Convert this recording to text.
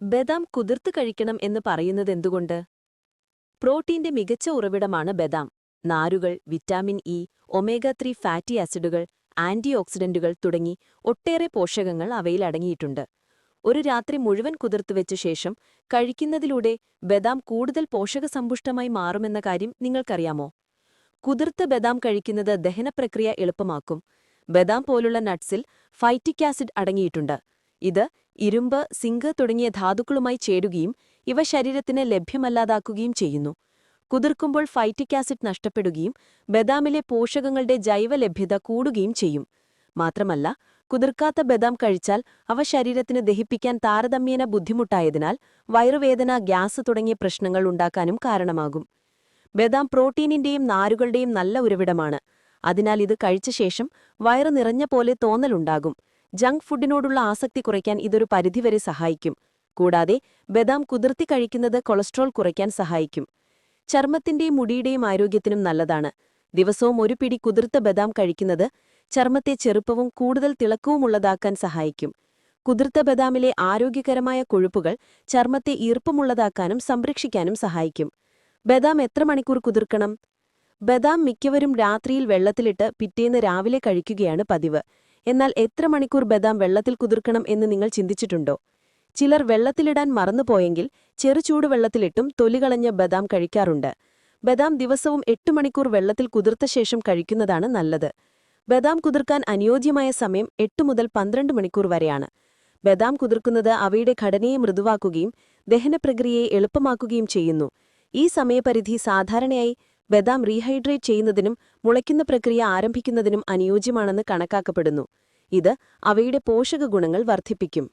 ബദാം കുതിർത്ത് കഴിക്കണം എന്ന് പറയുന്നത് എന്തുകൊണ്ട് പ്രോട്ടീന്റെ മികച്ച ഉറവിടമാണ് ബദാം. നാരുകൾ vitamin E omega three fatty ആസിഡുകൾ ആന്റി ഓക്സിഡന്റുകൾ തുടങ്ങി ഒട്ടേറെ പോഷകങ്ങൾ അവയിൽ അടങ്ങിയിട്ടുണ്ട്. ഒരു രാത്രി മുഴുവൻ കുതിർത്തുവെച്ച ശേഷം കഴിക്കുന്നതിലൂടെ ബദാം കൂടുതൽ പോഷകസമ്പുഷ്ടമായി മാറുമെന്ന കാര്യം നിങ്ങൾക്കറിയാമോ? കുതിർത്ത ബദാം കഴിക്കുന്നത് ദഹനപ്രക്രിയ എളുപ്പമാക്കും. ബദാം പോലുള്ള നട്ട്സിൽ ഫൈറ്റിക് ആസിഡ് അടങ്ങിയിട്ടുണ്ട്. ഇത് ഇരുമ്പ് സിങ്ക് തുടങ്ങിയ ധാതുക്കളുമായി ചേരുകയും ഇവ ശരീരത്തിന് ലഭ്യമല്ലാതാക്കുകയും ചെയ്യുന്നു. കുതിർക്കുമ്പോൾ ഫൈറ്റിക് ആസിഡ് നഷ്ടപ്പെടുകയും ബദാമിലെ പോഷകങ്ങളുടെ ജൈവലഭ്യത കൂടുകയും ചെയ്യും. മാത്രമല്ല കുതിർക്കാത്ത ബദാം കഴിച്ചാൽ അവ ശരീരത്തിന് ദഹിപ്പിക്കാൻ താരതമ്യേന ബുദ്ധിമുട്ടായതിനാൽ വയറുവേദന ഗ്യാസ് തുടങ്ങിയ പ്രശ്നങ്ങൾ ഉണ്ടാക്കാനും കാരണമാകും. ബദാം പ്രോട്ടീനിന്റെയും നാരുകളുടെയും നല്ല ഉറവിടമാണ്. അതിനാൽ ഇത് കഴിച്ച ശേഷം വയറു നിറഞ്ഞ പോലെ തോന്നലുണ്ടാകും. ജങ്ക് ഫുഡിനോടുള്ള ആസക്തി കുറയ്ക്കാൻ ഇതൊരു പരിധിവരെ സഹായിക്കും. കൂടാതെ ബദാം കുതിർത്തി കഴിക്കുന്നത് കൊളസ്ട്രോൾ കുറയ്ക്കാൻ സഹായിക്കും. ചർമ്മത്തിന്റെയും മുടിയുടെയും ആരോഗ്യത്തിനും നല്ലതാണ്. ദിവസവും ഒരു പിടി കുതിർത്ത ബദാം കഴിക്കുന്നത് ചർമ്മത്തെ ചെറുപ്പവും കൂടുതൽ തിളക്കവുമുള്ളതാക്കാൻ സഹായിക്കും. കുതിർത്ത ബദാമിലെ ആരോഗ്യകരമായ കൊഴുപ്പുകൾ ചർമ്മത്തെ ഈർപ്പമുള്ളതാക്കാനും സംരക്ഷിക്കാനും സഹായിക്കും. ബദാം എത്ര മണിക്കൂർ കുതിർക്കണം? ബദാം മിക്കവരും രാത്രിയിൽ വെള്ളത്തിലിട്ട് പിറ്റേന്ന് രാവിലെ കഴിക്കുകയാണ് പതിവ്. എന്നാൽ എത്ര മണിക്കൂർ ബദാം വെള്ളത്തിൽ കുതിർക്കണം എന്ന് നിങ്ങൾ ചിന്തിച്ചിട്ടുണ്ടോ? ചിലർ വെള്ളത്തിലിടാൻ മറന്നുപോയെങ്കിൽ ചെറു ചൂടുവെള്ളത്തിലിട്ടും തൊലികളഞ്ഞ ബദാം കഴിക്കാറുണ്ട്. ബദാം ദിവസവും എട്ട് മണിക്കൂർ വെള്ളത്തിൽ കുതിർത്ത ശേഷം കഴിക്കുന്നതാണ് നല്ലത്. ബദാം കുതിർക്കാൻ അനുയോജ്യമായ സമയം എട്ട് മുതൽ പന്ത്രണ്ട് മണിക്കൂർ വരെയാണ്. ബദാം കുതിർക്കുന്നത് അവയുടെ ഘടനയെ മൃദുവാക്കുകയും ദഹനപ്രക്രിയയെ എളുപ്പമാക്കുകയും ചെയ്യുന്നു. ഈ സമയപരിധി സാധാരണയായി ബദാം റീഹൈഡ്രേറ്റ് ചെയ്യുന്നതിനും മുളയ്ക്കുന്ന പ്രക്രിയ ആരംഭിക്കുന്നതിനും അനുയോജ്യമാണെന്ന് കണക്കാക്കപ്പെടുന്നു. ഇത് അവയുടെ പോഷക ഗുണങ്ങൾ വർദ്ധിപ്പിക്കും.